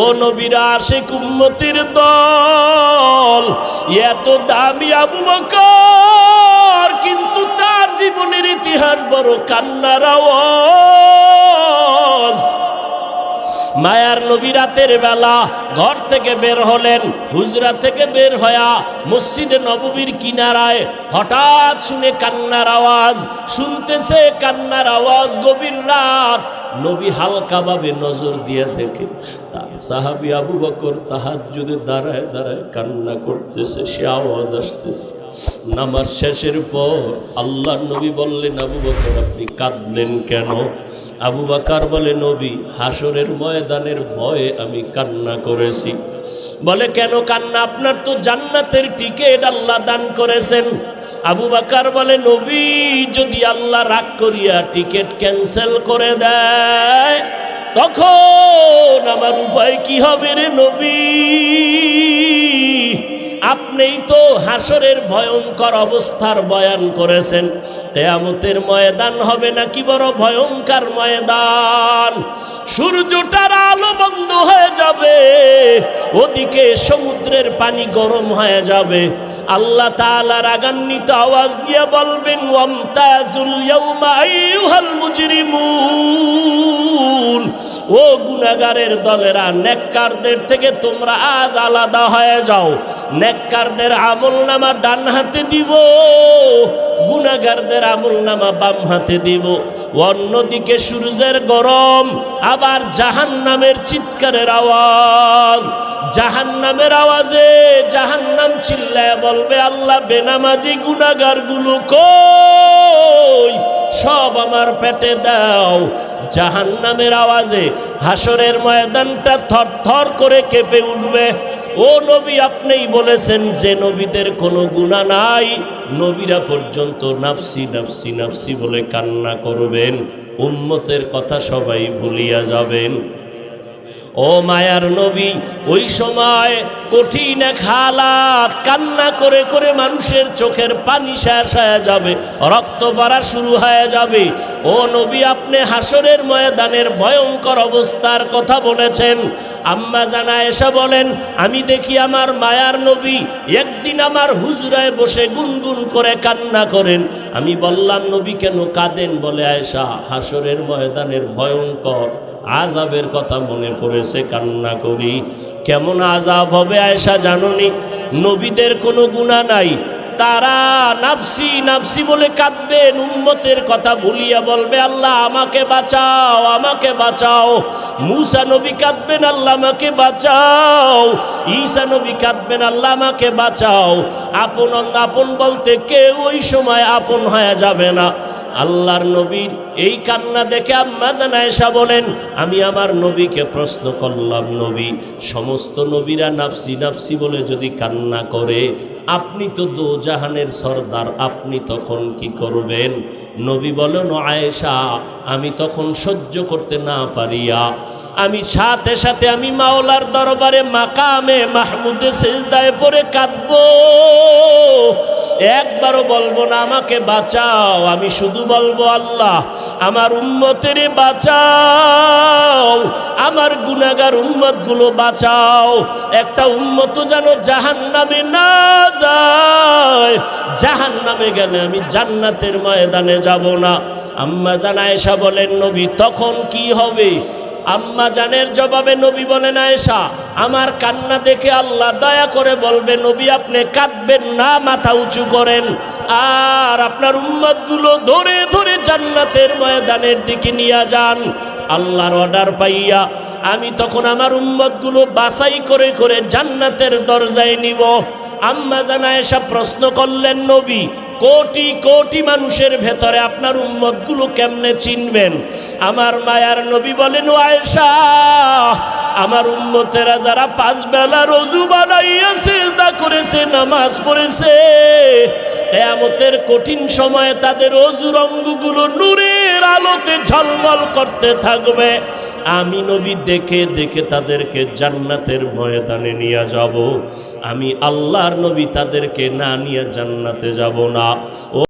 ও নবীরা আসে কুম্মতির দল, এত দামি আবু বকর, কিন্তু তার জীবনের ইতিহাস বড় কান্নার আওয়াজ। মায়ার নবী রাতের বেলা ঘর থেকে বের হলেন, হুজরা থেকে বের হয়া মসজিদে নববীর কিনারায় হঠাৎ শুনে কান্নার আওয়াজ, শুনতেছে কান্নার আওয়াজ গভীর রাত। নবী হালকাভাবে নজর দিয়ে দেখে, তার সাহাবি আবু বকর তাহার যদি দাঁড়ায় দাঁড়ায় কান্না করতেছে, সে আওয়াজ আসতেছে। নামাজ শেষের পর আল্লাহ নবী বললেন, আবু বকর, আপনি কাঁদলেন কেন? আবু বাকার বলে, নবী হাসরের ময়দানের ভয়ে আমি কান্না করেছি। বলে, কেন কান্না? আপনার তো জান্নাতের টিকিট আল্লাহ দান করেছেন। আবু বাকার বলে, নবী, যদি আল্লাহ রাগ করিয়া টিকিট ক্যান্সেল করে দেয়, তখন আমার উপায় কি হবে রে নবী? আপনিই তো হাসরের ভয়ঙ্কর অবস্থার বয়ান করেছেন। কেয়ামতের ময়দান হবে নাকি বড় ভয়ঙ্কর ময়দান? সূর্যটার আলো বন্ধ হয়ে যাবে, ওদিকে সমুদ্রের পানি গরম হয়ে যাবে। আল্লাহ তাআলা রাগান্বিত আওয়াজ দিয়ে বলবেন, ওয়ামতাজুল মুজরিমুন। ও গুনাগারের দলেরা, নেককারদের থেকে তোমরা আজ আলাদা হয়ে যাও। নেককারদের আমল নামা ডান হাতে দিব গুনাগারদের আমল নামা বাম হাতে দিব। অন্যদিকে সূর্যের গরম, আবার জাহান নামের চিৎকারের আওয়াজ। জাহান নামের আওয়াজে জাহান নাম চিল্লায় বলবে, আল্লাহ বেনামাজি গুনাগারগুলো কই? সব আমার পেটে দাও। জাহান নামের আওয়াজে হাসরের ময়দানটা থর থর করে কেঁপে উঠবে। ও নবী, আপনিই বলেছেন যে নবীদের কোনো গুণা নাই। নবীরা পর্যন্ত নাফসি নাফসি নাফসি বলে কান্না করবেন। উম্মতের কথা সবাই ভুলিয়া যাবেন। ও মায়ার নবী, ওই সময় কঠিন হালাত কান্না করে করে মানুষের চোখের পানি শেষ হয়ে যাবে, রক্ত বাড়া শুরু হয়ে যাবে। ও নবী, আপনি হাসরের ময়দানের ভয়ঙ্কর অবস্থার কথা বলেছেন। আম্মা জানা এসে বলেন, আমি দেখি আমার মায়ার নবী একদিন আমার হুজুরায় বসে গুনগুন করে কান্না করেন। আমি বললাম, নবী কেন কাঁদেন? বলে আয়েশা, হাসরের ময়দানের ভয়ঙ্কর আজাবের কথা মনে পড়েছে, কান্না করি। কেমন আজাব হবে আয়সা জাননি? নবীদের কোনো গুণা নাই। তারা নাফসি নাফসি বলে কাঁদবেন উম্মতের কথা ভুলিয়া বলবে, আল্লাহ, আমাকে বাঁচাও আমাকে বাঁচাও। মুসা নবী কাঁদবেন, আল্লাহ আমাকে বাঁচাও। ঈসা নবী কাঁদবেন, আল্লাহ আমাকে বাঁচাও। আপন আপন বলতে কেউ ওই সময় আপন হয়ে যাবে না। আল্লাহর নবীর এই কান্না দেখে আম্মা জানায়সা বলেন, আমি আমার নবীকে প্রশ্ন করলাম, নবী। সমস্ত নবীরা নাফসি নাফসি বলে যদি কান্না করে আপনি তো দো জাহানের সর্দার, আপনি তখন কি করবেন? নবী বলেন আয়েশা, আমি তখন সহ্য করতে না পারিয়া, আমি সাথে সাথে আমি মাওলার দরবারে মাকামে মাহমুদে সেজদায় পরে কাঁদব। একবারও বলব না, আমাকে বাঁচাও, আমি শুধু বলব আল্লাহ আমার উম্মতের বাঁচাও, আমার গুনাগার উম্মতগুলো বাঁচাও। একটা উম্মত যেন জাহান নামে না যায় জাহান নামে গেলে আমি জান্নাতের ময়দানে যাব না। আম্মা জানা এসা বলেন, নবী, তখন কি হবে? আম্মা জানের জবাবে নবী বলেন, আয়েশা, আমার কান্না দেখে আল্লাহ দয়া করে বলবে, নবী আপনি কাঁদবেন না, মাথা উঁচু করেন। আর আপনার উম্মতগুলো ধরে ধরে জান্নাতের ময়দানের দিকে নিয়ে যান। আল্লাহর অর্ডার পাইয়া আমি তখন আমার উম্মতগুলো বাছাই করে করে জান্নাতের দরজায় নিব। আম্মা জানা এসব প্রশ্ন করলেন নবী কোটি কোটি মানুষের ভেতরে আপনার উম্মতগুলো কেমনে চিনবেন? আমার মায়ার নবী বলেন আয়েশা, আমার উম্মতেরা যারা পাঁচ বেলা রজু বানাইয়াছে দা করেছে, নামাজ পড়েছে কেয়ামতের কঠিন সময়ে তাদের অজুর অঙ্গগুলো নূরের আলোতে ঝলমল করতে থাকবে। আমি নবী দেখে দেখে তাদেরকে জান্নাতের ময়দানে নিয়ে যাব। আমি আল্লাহর নবী তাদেরকে না নিয়ে জান্নাতে যাব না। ও